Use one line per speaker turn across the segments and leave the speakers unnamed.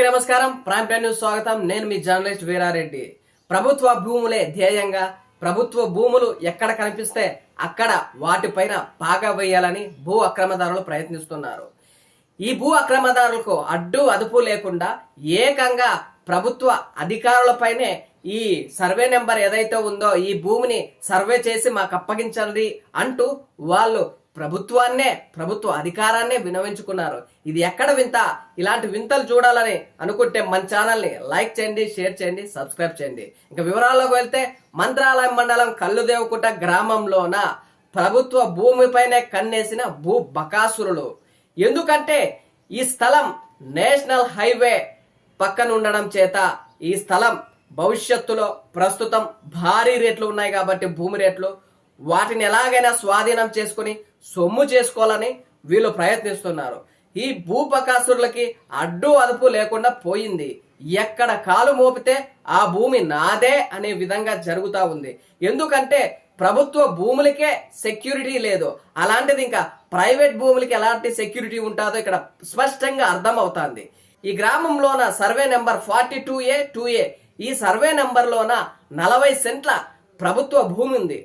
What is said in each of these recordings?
అందరికీ నమస్కారం. Prime time news స్వాగతం. నేను మీ జర్నలిస్ట్ వీరారెడ్డి. ప్రభుత్వ భూములే ధ్యేయంగా ప్రభుత్వ భూములు ఎక్కడ కనిపిస్తే అక్కడ వాటిపైన బాగా వేయాలని భూ అక్రమదారులు ప్రయత్నిస్తున్నారు. ఈ భూ అక్రమదారులకు అడ్డు అదుపు లేకుండా ఏకంగా ప్రభుత్వ అధికారులపైనే ఈ సర్వే నెంబర్ ఏదైతే ఉందో ఈ భూమిని సర్వే చేసి మాకు అప్పగించండి అంటూ వాళ్ళు ప్రభుత్వాన్నే ప్రభుత్వ అధికారాన్నే వినవించుకున్నారు. ఇది ఎక్కడ వింత? ఇలాంటి వింతలు చూడాలని అనుకుంటే మన ఛానల్ని లైక్ చేయండి షేర్ చేయండి సబ్స్క్రైబ్ చేయండి. ఇంకా వివరాల్లోకి వెళ్తే మంత్రాలయం మండలం కల్లుదేవకుట గ్రామంలోన ప్రభుత్వ భూమిపైనే కన్నేసిన భూ బకాసురులు. ఎందుకంటే ఈ స్థలం నేషనల్ హైవే పక్కన ఉండడం చేత ఈ స్థలం భవిష్యత్తులో ప్రస్తుతం భారీ రేట్లు ఉన్నాయి కాబట్టి భూమి రేట్లు వాటిని ఎలాగైనా స్వాధీనం చేసుకుని సొమ్ము చేసుకోవాలని వీళ్ళు ప్రయత్నిస్తున్నారు. ఈ భూపకాసురులకి అడ్డు అదుపు లేకుండా పోయింది. ఎక్కడ కాలు మోపితే ఆ భూమి నాదే అనే విధంగా జరుగుతూ ఉంది. ఎందుకంటే ప్రభుత్వ భూములకే సెక్యూరిటీ లేదు. అలాంటిది ఇంకా ప్రైవేట్ భూములకి ఎలాంటి సెక్యూరిటీ ఉంటుందో ఇక్కడ స్పష్టంగా అర్థం అవుతుంది ఈ గ్రామంలోన survey number forty two A two A. ఈ సర్వే నెంబర్లోన నలభై సెంట్ల ప్రభుత్వ భూమి ఉంది.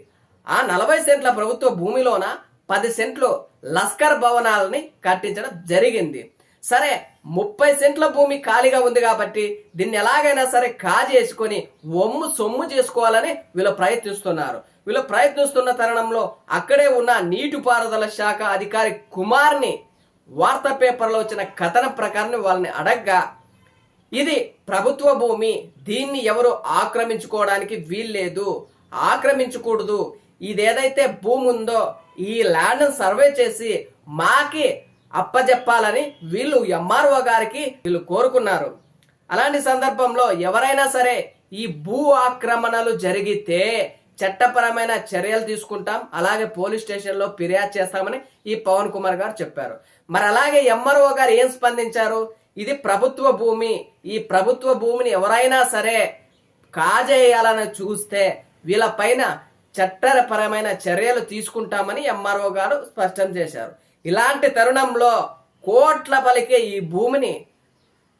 ఆ నలభై సెంట్ల ప్రభుత్వ భూమిలోన పది సెంట్లు లస్కర్ భవనాలని కట్టించడం జరిగింది. సరే ముప్పై సెంట్ల భూమి ఖాళీగా ఉంది కాబట్టి దీన్ని ఎలాగైనా సరే కాజేసుకొని ఒమ్ము సొమ్ము చేసుకోవాలని వీళ్ళు ప్రయత్నిస్తున్నారు. వీళ్ళు ప్రయత్నిస్తున్న తరుణంలో అక్కడే ఉన్న నీటిపారుదల శాఖ అధికారి కుమార్ని వార్తా పేపర్లో వచ్చిన కథనం ప్రకారం వాళ్ళని అడగ్గా ఇది ప్రభుత్వ భూమి దీన్ని ఎవరు ఆక్రమించుకోవడానికి వీల్లేదు ఆక్రమించకూడదు ఇదేదైతే భూమి ఉందో ఈ ల్యాండ్ సర్వే చేసి మాకి అప్పజెప్పాలని వీళ్ళు ఎంఆర్ఓ గారికి వీళ్ళు కోరుకున్నారు. అలాంటి సందర్భంలో ఎవరైనా సరే ఈ భూ ఆక్రమణలు జరిగితే చట్టపరమైన చర్యలు తీసుకుంటాం. అలాగే పోలీస్ స్టేషన్లో ఫిర్యాదు చేస్తామని ఈ పవన్ కుమార్ గారు చెప్పారు. మరి అలాగే ఎంఆర్ఓ గారు ఏం స్పందించారు? ఇది ప్రభుత్వ భూమి. ఈ ప్రభుత్వ భూమిని ఎవరైనా సరే కాజేయాలని చూస్తే వీళ్ళపైన చట్టపరమైన చర్యలు తీసుకుంటామని ఎంఆర్ఓ గారు స్పష్టం చేశారు. ఇలాంటి తరుణంలో కోట్ల పలికే ఈ భూమిని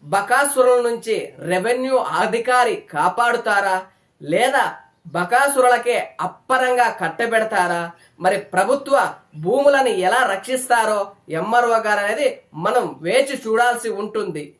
బకాసురుల నుంచి రెవెన్యూ అధికారి కాపాడుతారా? లేదా బకాసురులకే అప్పరంగా కట్టబెడతారా? మరి ప్రభుత్వ భూములను ఎలా రక్షిస్తారో ఎంఆర్ఓ గారు అనేది మనం వేచి చూడాల్సి ఉంటుంది.